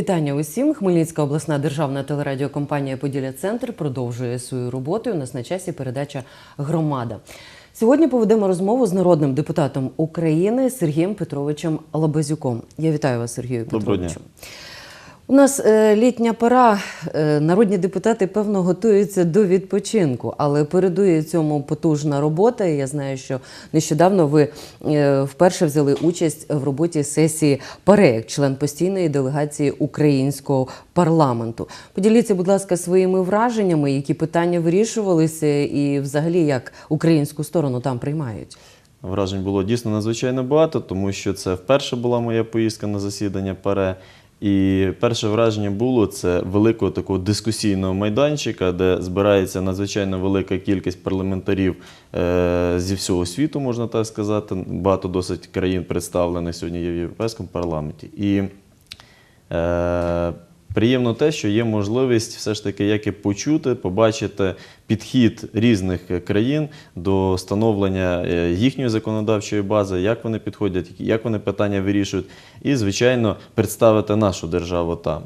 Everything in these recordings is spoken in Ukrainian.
Вітання усім. Хмельницька обласна державна телерадіокомпанія Поділля Центр продовжує свою роботу. У нас на часі передача Громада. Сьогодні поведемо розмову з народним депутатом України Сергієм Петровичем Лабазюком. Я вітаю вас, Сергію Доброго дня. У нас е, літня пора. Е, народні депутати певно готуються до відпочинку, але передує цьому потужна робота. Я знаю, що нещодавно ви е, вперше взяли участь в роботі сесії ПАРЕ, як член постійної делегації українського парламенту. Поділіться, будь ласка, своїми враженнями, які питання вирішувалися, і взагалі як українську сторону там приймають. Вражень було дійсно надзвичайно багато, тому що це вперше була моя поїздка на засідання ПАРЕ. І перше враження було це великого такого дискусійного майданчика, де збирається надзвичайно велика кількість парламентарів е, зі всього світу, можна так сказати. Багато досить країн представлених сьогодні є в Європейському парламенті. І Е, Приємно те, що є можливість все ж таки як і почути, побачити підхід різних країн до становлення е, їхньої законодавчої бази, як вони підходять, як вони питання вирішують, і, звичайно, представити нашу державу там.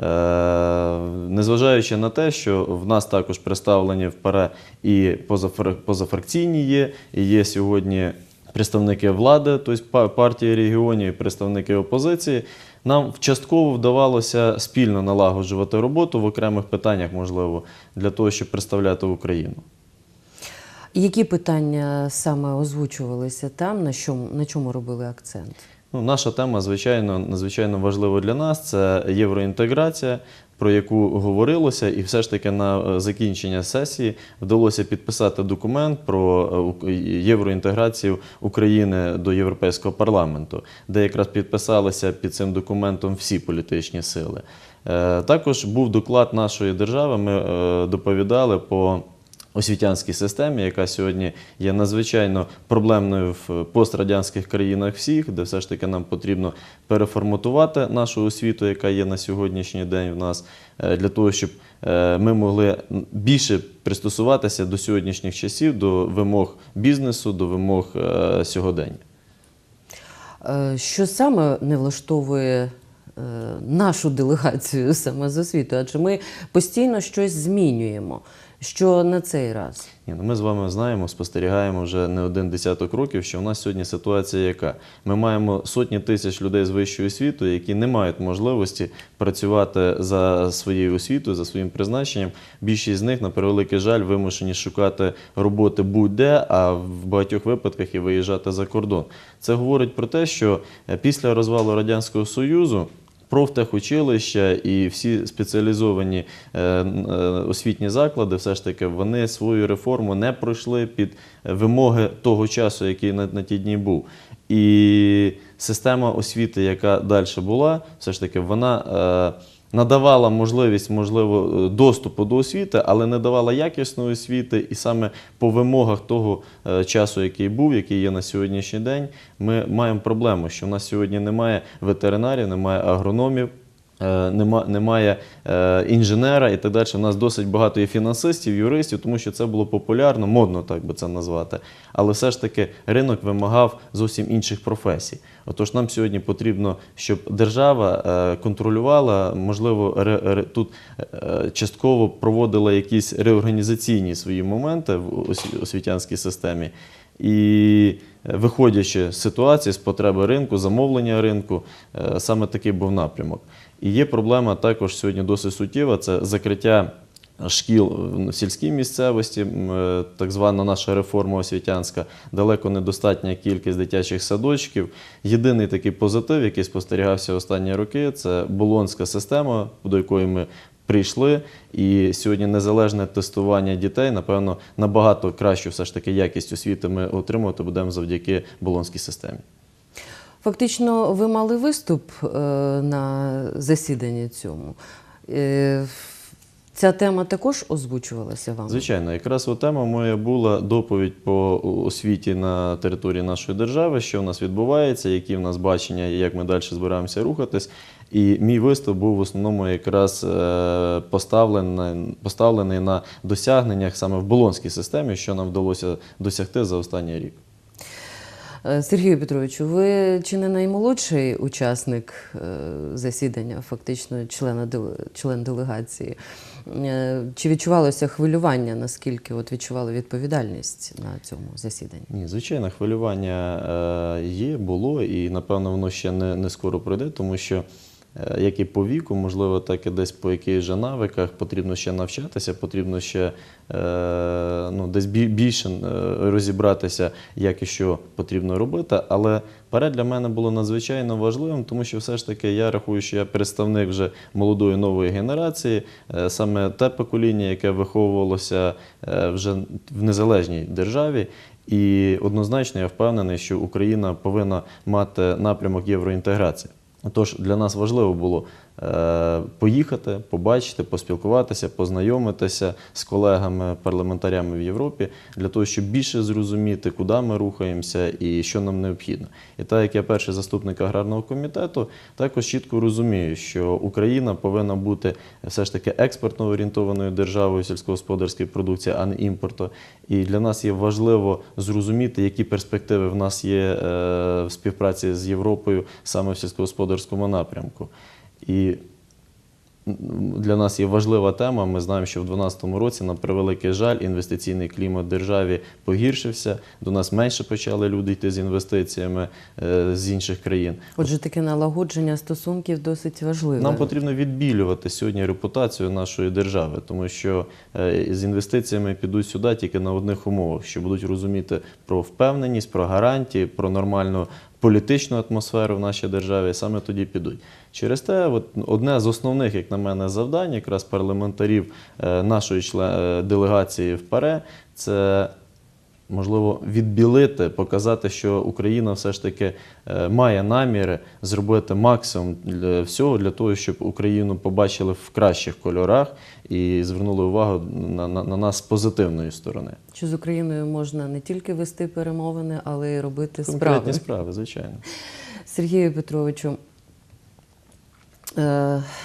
Е, Незважаючи на те, що в нас також представлені в ПАРЕ і позафра- позафракційні є, і є сьогодні представники влади, тобто па- партії регіонів, представники опозиції. Нам частково вдавалося спільно налагоджувати роботу в окремих питаннях, можливо, для того, щоб представляти Україну. Які питання саме озвучувалися там, на чому, на чому робили акцент? Ну, наша тема, звичайно, надзвичайно важлива для нас це євроінтеграція, про яку говорилося, і все ж таки на е, закінчення сесії вдалося підписати документ про е, євроінтеграцію України до Європейського парламенту, де якраз підписалися під цим документом всі політичні сили. Е, Також був доклад нашої держави. Ми доповідали по освітянській системі, яка сьогодні є надзвичайно проблемною в пострадянських країнах всіх, де все ж таки нам потрібно переформатувати нашу освіту, яка є на сьогоднішній день в нас, е, для того, щоб е, ми могли більше пристосуватися до сьогоднішніх часів, до вимог бізнесу, до вимог е, сьогодення. Що саме не влаштовує нашу делегацію саме з освіту? Адже ми постійно щось змінюємо. Що на цей раз? Ні, ну ми з вами знаємо, спостерігаємо вже не один десяток років, що у нас сьогодні ситуація яка? Ми маємо сотні тисяч людей з вищою освітою, які не мають можливості працювати за своєю освітою, за своїм призначенням. Більшість з них, на превеликий жаль, вимушені шукати роботи будь-де, а в багатьох випадках і виїжджати за кордон. Це говорить про те, що е, після розвалу Радянського Союзу профтехучилища і всі спеціалізовані е, е, освітні заклади, все ж таки, вони свою реформу не пройшли під вимоги того часу, який на, на ті дні був. І система освіти, яка далі була, все ж таки, вона. Надавала можливість, можливо, е, доступу до освіти, але не давала якісної освіти. І саме по вимогах того е, часу, який був, який є на сьогоднішній день, ми маємо проблему, що в нас сьогодні немає ветеринарів, немає агрономів. Е, Нема, немає е, інженера і так далі. У нас досить багато є фінансистів, юристів, тому що це було популярно, модно так би це назвати. Але все ж таки ринок вимагав зовсім інших професій. Отож, нам сьогодні потрібно, щоб держава е, контролювала, можливо, тут частково проводила якісь реорганізаційні свої моменти в осві- освітянській системі. І виходячи з ситуації, з потреби ринку, замовлення ринку, е, саме такий був напрямок. І є проблема також сьогодні досить суттєва це закриття шкіл в сільській місцевості, е, так звана наша реформа освітянська, далеко недостатня кількість дитячих садочків. Єдиний такий позитив, який спостерігався останні роки, це болонська система, до якої ми прийшли. І сьогодні незалежне тестування дітей, напевно, набагато кращу все ж таки якість освіти ми отримувати будемо завдяки болонській системі. Фактично, ви мали виступ е, на засіданні цьому. Е, ця тема також озвучувалася вам? Звичайно, якраз тема моя була доповідь по освіті на території нашої держави, що в нас відбувається, які в нас бачення, і як ми далі збираємося рухатись. І мій виступ був в основному якраз е, поставлений, поставлений на досягненнях саме в болонській системі, що нам вдалося досягти за останній рік. Е, Сергію Петровичу, ви чи не наймолодший учасник е, засідання, фактично члена член делегації? Чи відчувалося хвилювання, наскільки от відчували відповідальність на цьому засіданні? Ні, звичайно, хвилювання є, було, і напевно воно ще не, не скоро пройде, тому що як і по віку, можливо, так і десь по якихось же навиках потрібно ще навчатися, потрібно ще е, ну, десь бі- більше е, розібратися, як і що потрібно робити. Але перед для мене було надзвичайно важливим, тому що все ж таки я рахую, що я представник вже молодої нової генерації, е, саме те покоління, яке виховувалося е, вже в незалежній державі. І однозначно я впевнений, що Україна повинна мати напрямок євроінтеграції. Тож для нас важливо було поїхати, побачити, поспілкуватися, познайомитися з колегами, парламентарями в Європі для того, щоб більше зрозуміти, куди ми рухаємося і що нам необхідно. І так як я перший заступник аграрного комітету, також чітко розумію, що Україна повинна бути все ж таки експортно орієнтованою державою сільськогосподарської продукції, а не імпорту. І для нас є важливо зрозуміти, які перспективи в нас є е, в співпраці з Європою саме в сільськогосподарському напрямку. І для нас є важлива тема. Ми знаємо, що в 2012 році, на превеликий жаль, інвестиційний клімат в державі погіршився. До нас менше почали люди йти з інвестиціями е, з інших країн. Отже, таке налагодження стосунків досить важливе. Нам потрібно відбілювати сьогодні репутацію нашої держави, тому що е, з інвестиціями підуть сюди тільки на одних умовах, що будуть розуміти про впевненість, про гарантії, про нормальну політичну атмосферу в нашій державі. Саме тоді підуть. Через те, от, одне з основних, як на мене, завдань, якраз парламентарів е, нашої е, делегації в ПАРЕ, це можливо, відбілити, показати, що Україна все ж таки е, має наміри зробити максимум для всього для того, щоб Україну побачили в кращих кольорах і звернули увагу на, на, на нас з позитивної сторони. Що з Україною можна не тільки вести перемовини, але й робити Конкретні справи. справи, звичайно. Сергію Петровичу,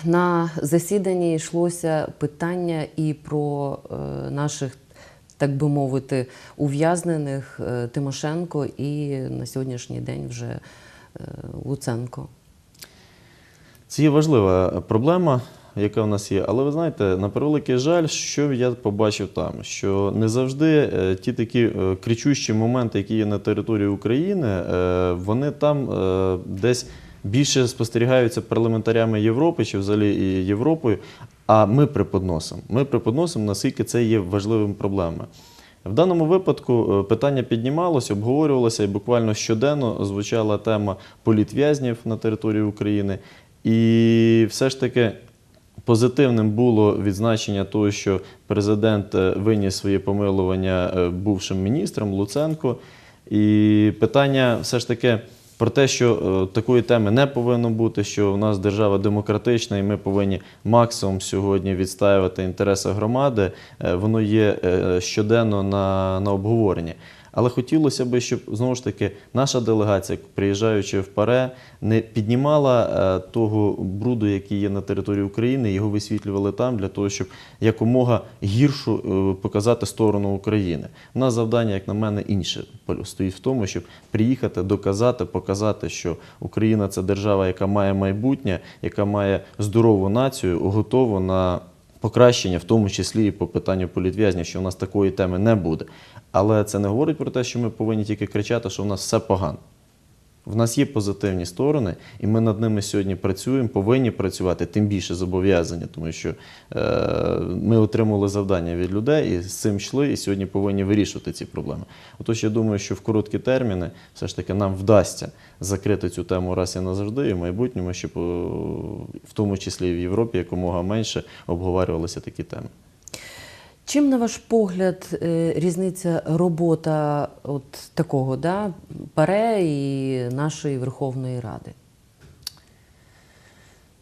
на засіданні йшлося питання і про е, наших, так би мовити, ув'язнених е, Тимошенко і на сьогоднішній день вже е, Луценко. Це є важлива проблема, яка в нас є. Але ви знаєте, на превеликий жаль, що я побачив там, що не завжди е, ті такі е, кричущі моменти, які є на території України, е, вони там е, десь більше спостерігаються парламентарями Європи чи взагалі і Європою. А ми преподносимо. Ми преподносимо, наскільки це є важливим проблемою. В даному випадку е, питання піднімалося, обговорювалося і буквально щоденно звучала тема політв'язнів на території України. І все ж таки позитивним було відзначення того, що президент е, виніс своє помилування е, бувшим міністрам Луценко. І питання все ж таки про те, що е, такої теми не повинно бути, що у нас держава демократична, і ми повинні максимум сьогодні відстаювати інтереси громади, е, воно є е, щоденно на, на обговоренні. Але хотілося б, щоб знову ж таки наша делегація, приїжджаючи в ПАРЕ, не піднімала е, того бруду, який є на території України, його висвітлювали там для того, щоб якомога гіршу е, показати сторону України. У нас завдання, як на мене, інше стоїть в тому, щоб приїхати, доказати, показати, що Україна це держава, яка має майбутнє, яка має здорову націю, готову на покращення, в тому числі і по питанню політв'язнів, що в нас такої теми не буде. Але це не говорить про те, що ми повинні тільки кричати, що у нас все погано. В нас є позитивні сторони, і ми над ними сьогодні працюємо, повинні працювати, тим більше зобов'язані, тому що е, ми отримали завдання від людей і з цим йшли, і сьогодні повинні вирішувати ці проблеми. Отож, я думаю, що в короткі терміни все ж таки нам вдасться закрити цю тему раз і назавжди, і в майбутньому, щоб е, в тому числі і в Європі якомога менше обговорювалися такі теми. Чим, на ваш погляд, е, різниця робота от такого да, ПАРЕ і нашої Верховної Ради?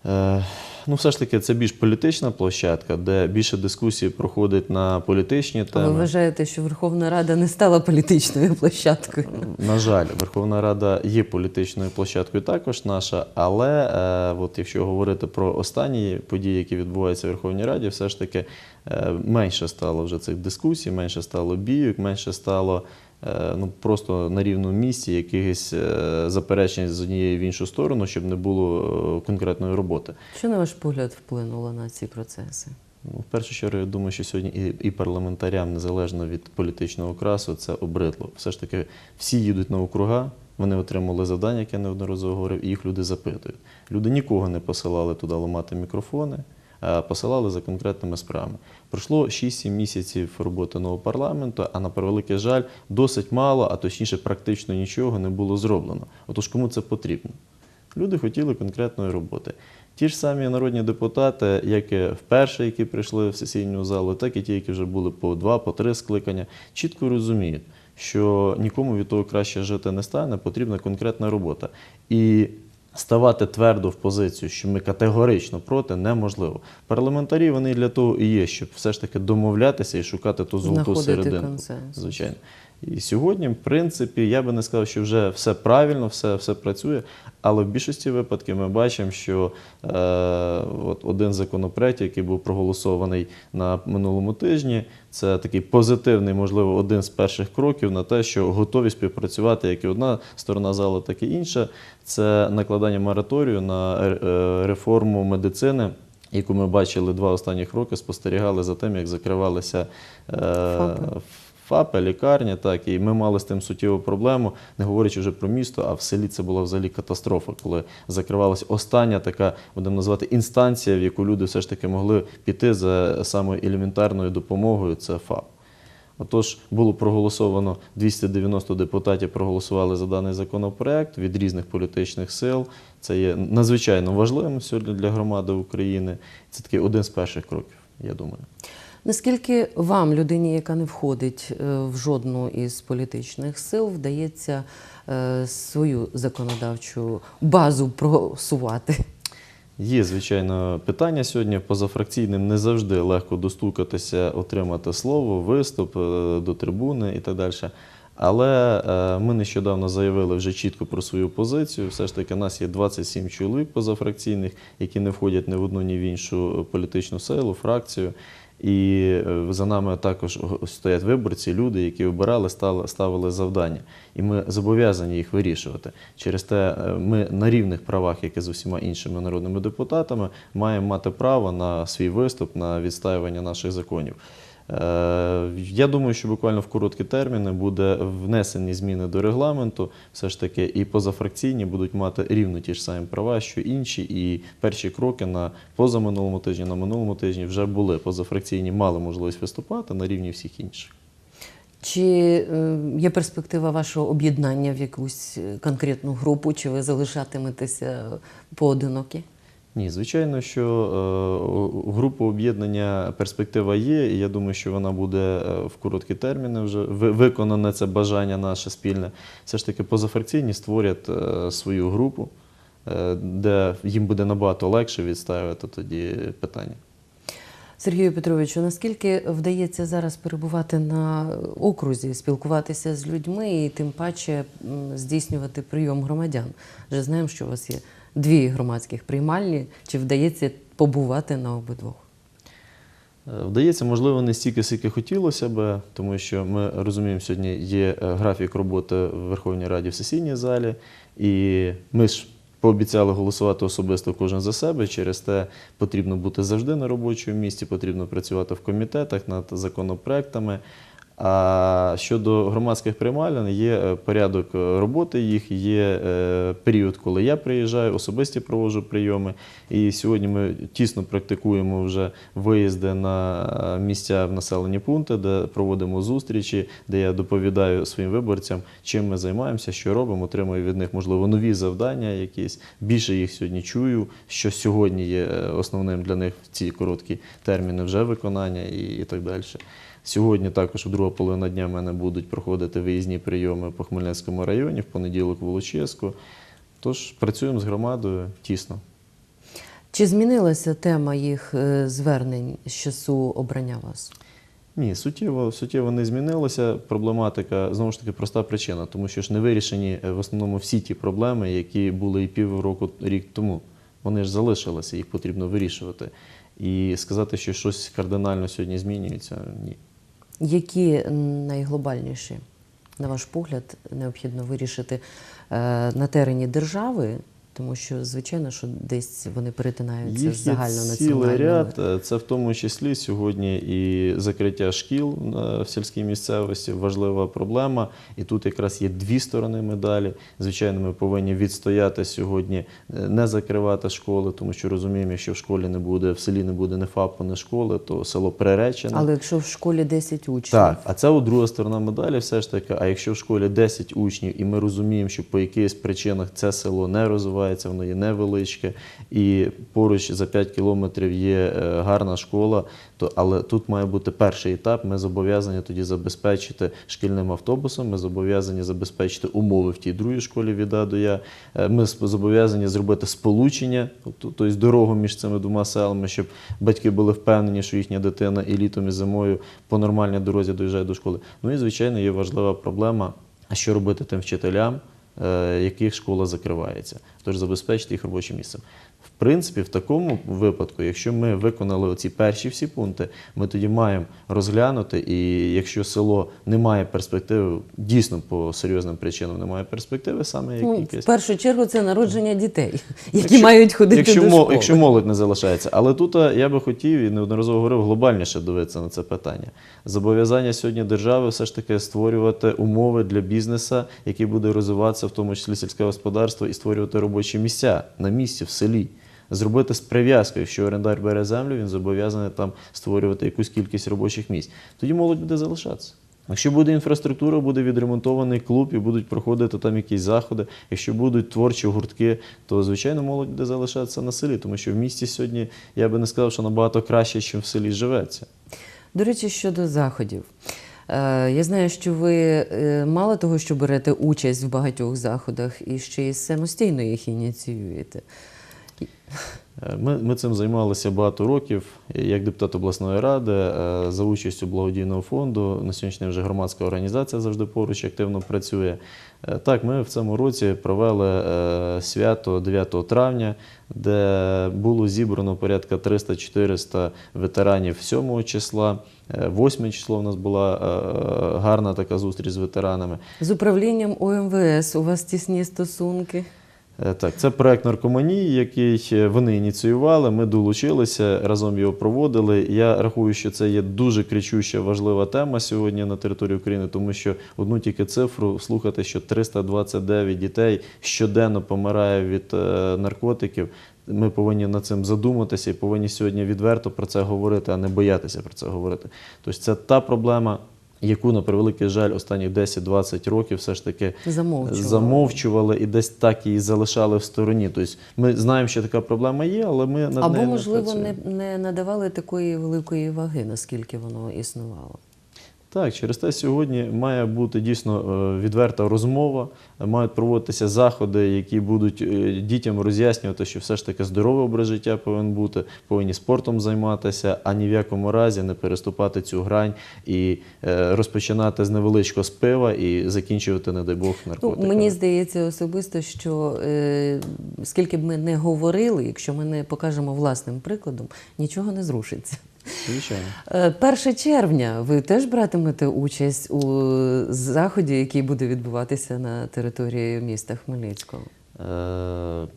Е, Ну, все ж таки, це більш політична площадка, де більше дискусії проходить на політичні теми. ви вважаєте, що Верховна Рада не стала політичною площадкою? На жаль, Верховна Рада є політичною площадкою також наша, але е, от якщо говорити про останні події, які відбуваються в Верховній Раді, все ж таки е, менше стало вже цих дискусій, менше стало бійок, менше стало ну, просто на рівному місці якихось е, заперечень з однієї в іншу сторону, щоб не було е, конкретної роботи. Що, на ваш погляд, вплинуло на ці процеси? Ну, в першу чергу, я думаю, що сьогодні і, і парламентарям, незалежно від політичного окрасу, це обридло. Все ж таки, всі їдуть на округа, вони отримали завдання, яке я неодноразово говорив, і їх люди запитують. Люди нікого не посилали туди ламати мікрофони, посилали за конкретними справами. Пройшло 6-7 місяців роботи нового парламенту, а на превеликий жаль, досить мало, а точніше, практично нічого не було зроблено. Отож, кому це потрібно? Люди хотіли конкретної роботи. Ті ж самі народні депутати, як і вперше, які прийшли в сесійну залу, так і ті, які вже були по два, по три скликання, чітко розуміють, що нікому від того краще жити не стане, потрібна конкретна робота. І ставати твердо в позицію, що ми категорично проти, неможливо. Парламентарі вони для того і є, щоб все ж таки домовлятися і шукати ту золоту серединку. консенсус. Звичайно. І сьогодні, в принципі, я би не сказав, що вже все правильно, все, все працює, але в більшості випадків ми бачимо, що е, от один законопроект, який був проголосований на минулому тижні, це такий позитивний, можливо, один з перших кроків на те, що готові співпрацювати як і одна сторона залу, так і інша. Це накладання мораторію на е, реформу медицини. Яку ми бачили два останніх роки, спостерігали за тим, як закривалися е, ФАПи. ФАПи, лікарні, так, і ми мали з тим суттєву проблему, не говорячи вже про місто, а в селі це була взагалі катастрофа, коли закривалася остання така, будемо назвати, інстанція, в яку люди все ж таки могли піти за самою елементарною допомогою, це ФАП. Отож, було проголосовано 290 депутатів проголосували за даний законопроект від різних політичних сил. Це є надзвичайно важливим сьогодні для громади України. Це такий один з перших кроків, я думаю. Наскільки вам, людині, яка не входить е, в жодну із політичних сил, вдається е, свою законодавчу базу просувати? Є, звичайно, питання сьогодні позафракційним не завжди легко достукатися, отримати слово, виступ е, до трибуни і так далі. Але ми нещодавно заявили вже чітко про свою позицію. Все ж таки, нас є 27 чоловік позафракційних, які не входять ні в одну, ні в іншу політичну силу, фракцію. І е, за нами також стоять виборці, люди, які обирали, ставили завдання. І ми зобов'язані їх вирішувати. Через те е, ми на рівних правах, як і з усіма іншими народними депутатами, маємо мати право на свій виступ, на відстаювання наших законів. Е, Я думаю, що буквально в короткі терміни буде внесені зміни до регламенту. Все ж таки, і позафракційні будуть мати рівно ті ж самі права, що інші. І перші кроки на позаминулому тижні, на минулому тижні вже були. Позафракційні мали можливість виступати на рівні всіх інших. Чи е, є перспектива вашого об'єднання в якусь е, конкретну групу, чи ви залишатиметеся поодинокі? Ні, звичайно, що е, у групу об'єднання перспектива є, і я думаю, що вона буде е, в короткі терміни вже ви- виконане це бажання наше спільне. Все ж таки позафракційні створять е, свою групу, де їм буде набагато легше відставити тоді питання. Сергію Петровичу, наскільки вдається зараз перебувати на окрузі, спілкуватися з людьми і тим паче здійснювати прийом громадян? Вже знаємо, що у вас є дві громадських приймальні. Чи вдається побувати на обидвох? Е, Вдається, можливо, не стільки, скільки хотілося би, тому що ми розуміємо, сьогодні є е, графік роботи в Верховній Раді в сесійній залі, і ми ж пообіцяли голосувати особисто кожен за себе. Через те потрібно бути завжди на робочому місці, потрібно працювати в комітетах над законопроектами. А щодо громадських приймалень, є е, порядок роботи їх, є е, період, коли я приїжджаю, особисті проводжу прийоми. І сьогодні ми тісно практикуємо вже виїзди на е, місця в населені пункти, де проводимо зустрічі, де я доповідаю своїм виборцям, чим ми займаємося, що робимо, отримую від них, можливо, нові завдання якісь. Більше їх сьогодні чую, що сьогодні є основним для них в ці короткі терміни вже виконання і так далі. Сьогодні також в друга половина дня в мене будуть проходити виїзні прийоми по Хмельницькому районі, в понеділок в Волочиську. Тож працюємо з громадою тісно. Чи змінилася тема їх е, звернень з часу обрання вас? Ні, суттєво, суттєво не змінилося. Проблематика знову ж таки проста причина, тому що ж не вирішені е, в основному всі ті проблеми, які були і півроку рік тому. Вони ж залишилися, їх потрібно вирішувати. І сказати, що щось кардинально сьогодні змінюється, ні. Які найглобальніші? на ваш погляд, необхідно вирішити е, на терені держави, тому що, звичайно, що десь вони перетинаються Їх з є цілий ряд. Е, Це в тому числі сьогодні і закриття шкіл е, в сільській місцевості важлива проблема. І тут якраз є дві сторони медалі. Звичайно, ми повинні відстояти сьогодні, е, не закривати школи, тому що розуміємо, якщо в школі не буде, в селі не буде ні ФАПу, ні школи, то село приречене. Але якщо в школі 10 учнів, Так, а це от друга сторона медалі, все ж таки. А якщо в школі 10 учнів, і ми розуміємо, що по якихось причинах це село не розвивається, воно є невеличке, і поруч за 5 кілометрів є е, гарна школа, то але тут має бути перший етап. Ми зобов'язані тоді забезпечити шкільним автобусом. Ми зобов'язані забезпечити умови в тій другій школі від А до Я. Е, Ми зобов'язані зробити сполучення, тобто дорогу між цими двома селами, щоб батьки були впевнені, що їхня дитина і літом, і зимою по нормальній дорозі доїжджає до школи. Ну і звичайно є важлива проблема, що робити тим вчителям, яких школа закривається, тож забезпечити їх робочим місцем. Принципі, в такому випадку, якщо ми виконали оці перші всі пункти, ми тоді маємо розглянути, і якщо село не має перспективи, дійсно по серйозним причинам не має перспективи, саме як ну, в першу чергу це народження дітей, які Якщо- мають ходити якщо, до школи. якщо молодь не залишається. Але тут я би хотів і неодноразово говорив глобальніше дивитися на це питання. Зобов'язання сьогодні держави все ж таки створювати умови для бізнесу, який буде розвиватися, в тому числі сільське господарство, і створювати робочі місця на місці, в селі. Зробити з прив'язкою, якщо орендар бере землю, він зобов'язаний там створювати якусь кількість робочих місць. Тоді молодь буде залишатися. Якщо буде інфраструктура, буде відремонтований клуб і будуть проходити там якісь заходи. Якщо будуть творчі гуртки, то звичайно молодь буде залишатися на селі, тому що в місті сьогодні я би не сказав, що набагато краще, ніж в селі живеться. До речі, щодо заходів. Е, Я знаю, що ви е, мало того, що берете участь в багатьох заходах, і ще й самостійно їх ініціюєте. Е, Ми, ми цим займалися багато років як депутат обласної ради е, за участю благодійного фонду. На сьогоднішній вже громадська організація завжди поруч активно працює. Е, Так, ми в цьому році провели свято 9 травня, де було зібрано порядка 300-400 ветеранів 7 числа. Е, 8 число у нас була гарна така зустріч з ветеранами. З управлінням ОМВС у вас тісні стосунки. Е, Так, це проект наркоманії, який е, вони ініціювали. Ми долучилися, разом його проводили. Я рахую, що це є дуже кричуща важлива тема сьогодні на території України, тому що одну тільки цифру слухати, що 329 дітей щоденно помирає від е, наркотиків. Ми повинні над цим задуматися і повинні сьогодні відверто про це говорити, а не боятися про це говорити. Тобто це та проблема, яку, на превеликий жаль, останні 10-20 років все ж таки Замовчували. замовчували і десь так її залишали в стороні. Тобто ми знаємо, що така проблема є, але ми над Або, нею можливо, не не, не надавали такої великої ваги, наскільки воно існувало. Так, через те сьогодні має бути дійсно е, відверта розмова, е, мають проводитися заходи, які будуть е, дітям роз'яснювати, що все ж таки здоровий образ життя повинен бути, повинні спортом займатися, а ні в якому разі не переступати цю грань і розпочинати з невеличкого з пива і закінчувати, не дай Бог, Ну, мені здається особисто, що е, скільки б ми не говорили, якщо ми не покажемо власним прикладом, нічого не зрушиться. Звичайно. Е, 1 червня ви теж братимете участь у заході, який буде відбуватися на території міста Хмельницького. Е,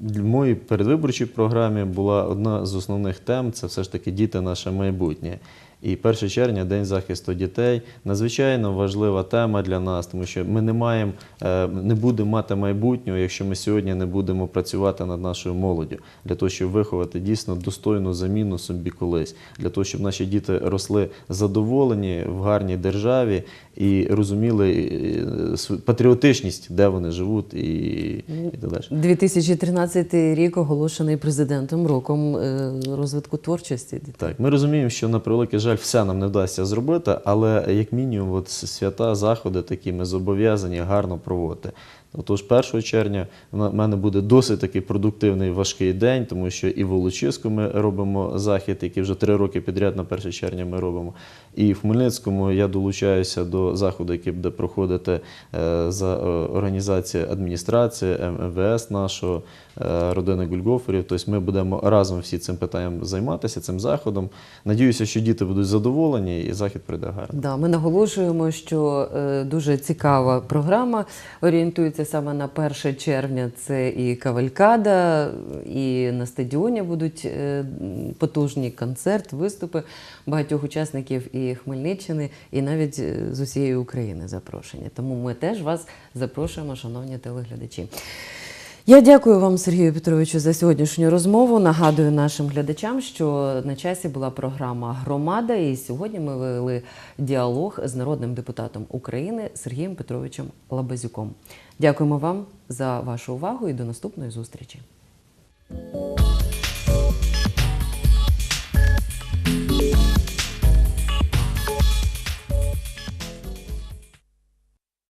В моїй передвиборчій програмі була одна з основних тем це все ж таки діти наше майбутнє. І 1 червня, День захисту дітей, надзвичайно важлива тема для нас, тому що ми не маємо, е, не будемо мати майбутнього, якщо ми сьогодні не будемо працювати над нашою молоддю, для того, щоб виховати дійсно достойну заміну собі колись, для того, щоб наші діти росли задоволені в гарній державі і розуміли е, патріотичність, де вони живуть, і, і так далі. 2013 рік оголошений президентом роком е, розвитку творчості дітей. Так, ми розуміємо, що на превеликий жаль, все нам не вдасться зробити, але як мінімум, от свята, заходи такі ми зобов'язані гарно проводити. Отож, 1 червня в мене буде досить такий продуктивний важкий день, тому що і в Волочиську ми робимо захід, який вже три роки підряд на 1 червня ми робимо. І в Хмельницькому я долучаюся до заходу, який буде проходити е, за е, організації адміністрації, МВС нашого, е, родини Гульгоферів. Тобто ми будемо разом всі цим питанням займатися, цим заходом. Надіюся, що діти будуть задоволені і захід пройде гарно. Да, ми наголошуємо, що дуже цікава програма орієнтується саме на 1 червня. Це і кавалькада, і на стадіоні будуть е, потужні концерт, виступи багатьох учасників і Хмельниччини, і навіть е, з усієї України запрошення. Тому ми теж вас запрошуємо, шановні телеглядачі. Я дякую вам, Сергію Петровичу, за сьогоднішню розмову. Нагадую нашим глядачам, що на часі була програма Громада, і сьогодні ми вели діалог з народним депутатом України Сергієм Петровичем Лабазюком. Дякуємо вам за вашу увагу і до наступної зустрічі.